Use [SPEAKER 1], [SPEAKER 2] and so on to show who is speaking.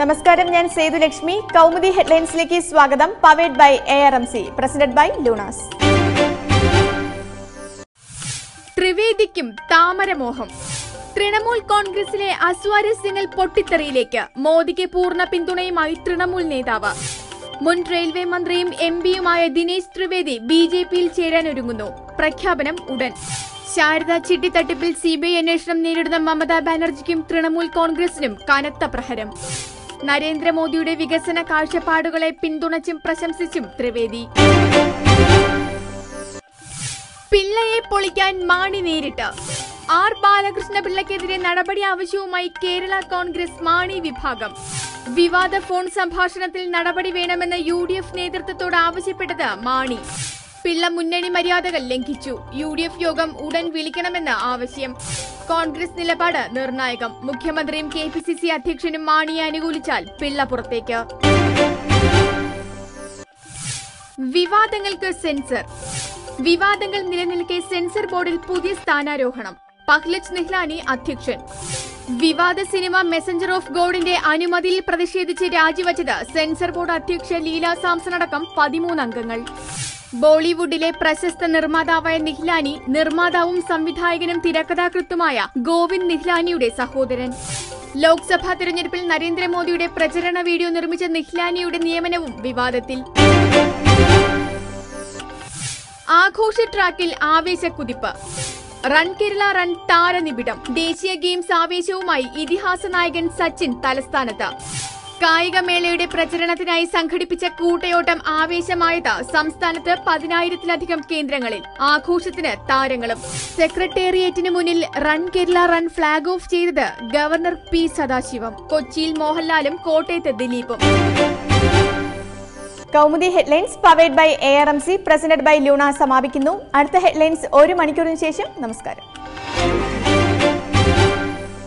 [SPEAKER 1] നമസ്കാരം ഞാൻ സേതുലക്ഷ്മി കൗമുദി ഹെഡ്ലൈൻസിലേക്ക് സ്വാഗതം. Powered by A R M C presented by Luna's.
[SPEAKER 2] ത്രിവേദിക്കും താമരമോഹം. തൃണമൂൽ കോൺഗ്രസിലെ അസ്വാരസ്യങ്ങൾ പൊട്ടിത്തെറിയിലേക്ക് മോദിക്ക് പൂർണ പിന്തുണയുമായി തൃണമൂൽ നേതാവ്. മുൻ റെയിൽവേ മന്ത്രിയും എം പിയുമായ ദിനേശ് ത്രിവേദി ബി ജെ പിയിൽ ചേരാനൊരുങ്ങുന്നു. പ്രഖ്യാപനം ഉടൻ. ശാരദ ചിട്ടി തട്ടിപ്പിൽ സിബിഐ അന്വേഷണം നേരിടുന്ന മമതാ ബാനർജിക്കും തൃണമൂൽ കോൺഗ്രസിനും കനത്ത പ്രഹരം. നരേന്ദ്രമോദിയുടെ വികസന കാഴ്ചപ്പാടുകളെ പിന്തുണച്ചും പ്രശംസിച്ചും ത്രിവേദി. പിള്ളയെ പൊളിക്കാൻ മാണി നേരിട്ട്. ആർ ബാലകൃഷ്ണ പിള്ളയ്ക്കെതിരെ നടപടി ആവശ്യവുമായി കേരള കോൺഗ്രസ് മാണി വിഭാഗം. വിവാദ ഫോൺ സംഭാഷണത്തിൽ നടപടി വേണമെന്ന് യു ഡി എഫ് നേതൃത്വത്തോട് ആവശ്യപ്പെട്ടത് മാണി. പിള്ള മുന്നണി മര്യാദകൾ ലംഘിച്ചു. യു ഡി എഫ് യോഗം ഉടൻ വിളിക്കണമെന്ന് ആവശ്യം. കോൺഗ്രസ് നിലപാട് നിർണായകം. മുഖ്യമന്ത്രിയും കെ പി സി സി അധ്യക്ഷനും മാണിയെ അനുകൂലിച്ചാൽ പിള്ള പുറത്തേക്ക്. വിവാദങ്ങൾക്ക് സെൻസർ. വിവാദങ്ങൾ നിലനിൽക്കെ സെൻസർ ബോർഡിൽ പുതിയ സ്ഥാനാരോഹണം. പഹ്ലജ് നെഹ്ലാനി അധ്യക്ഷൻ. വിവാദ സിനിമ മെസഞ്ചർ ഓഫ് ഗോഡിന്റെ അനുമതിയിൽ പ്രതിഷേധിച്ച് രാജിവച്ചത് സെൻസർ ബോർഡ് അധ്യക്ഷ ലീല സാംസൺ അടക്കം പതിമൂന്ന് അംഗങ്ങൾ. ബോളിവുഡിലെ പ്രശസ്ത നിർമ്മാതാവായ നിഹ്ലാനി നിർമ്മാതാവും സംവിധായകനും തിരക്കഥാകൃത്തുമായ ഗോവിന്ദ് നിഹ്ലാനിയുടെ സഹോദരൻ. ലോക്സഭാ തിരഞ്ഞെടുപ്പിൽ നരേന്ദ്രമോദിയുടെ പ്രചരണ വീഡിയോ നിർമ്മിച്ച നിഹ്ലാനിയുടെ നിയമനവും വിവാദത്തിൽ. ആഘോഷ ട്രാക്കിൽ ആവേശക്കുതിപ്പ്. റൺ കേരള റൺ താരനിബിഡം. ദേശീയ ഗെയിംസ് ആവേശവുമായി ഇതിഹാസ നായകൻ സച്ചിൻ തലസ്ഥാനത്ത്. കായികമേളയുടെ പ്രചരണത്തിനായി സംഘടിപ്പിച്ച കൂട്ടയോട്ടം ആവേശമായത് സംസ്ഥാനത്ത് പതിനായിരത്തിലധികം കേന്ദ്രങ്ങളിൽ. ആഘോഷത്തിന് താരങ്ങളും. സെക്രട്ടേറിയറ്റിന് മുന്നിൽ run Kerala run flag off ചെയ്തത് ഗവർണർ പി സദാശിവം. കൊച്ചിയിൽ മോഹൻലാലും കോട്ടയത്ത് ദിലീപും.
[SPEAKER 1] Kaumudi headlines powered by A R M C presented by Luna സമാപിക്കുന്നു. അടുത്ത ഹെഡ്ലൈൻസ് ഒരു മണിക്കൂറിന് ശേഷം നമസ്കാരം.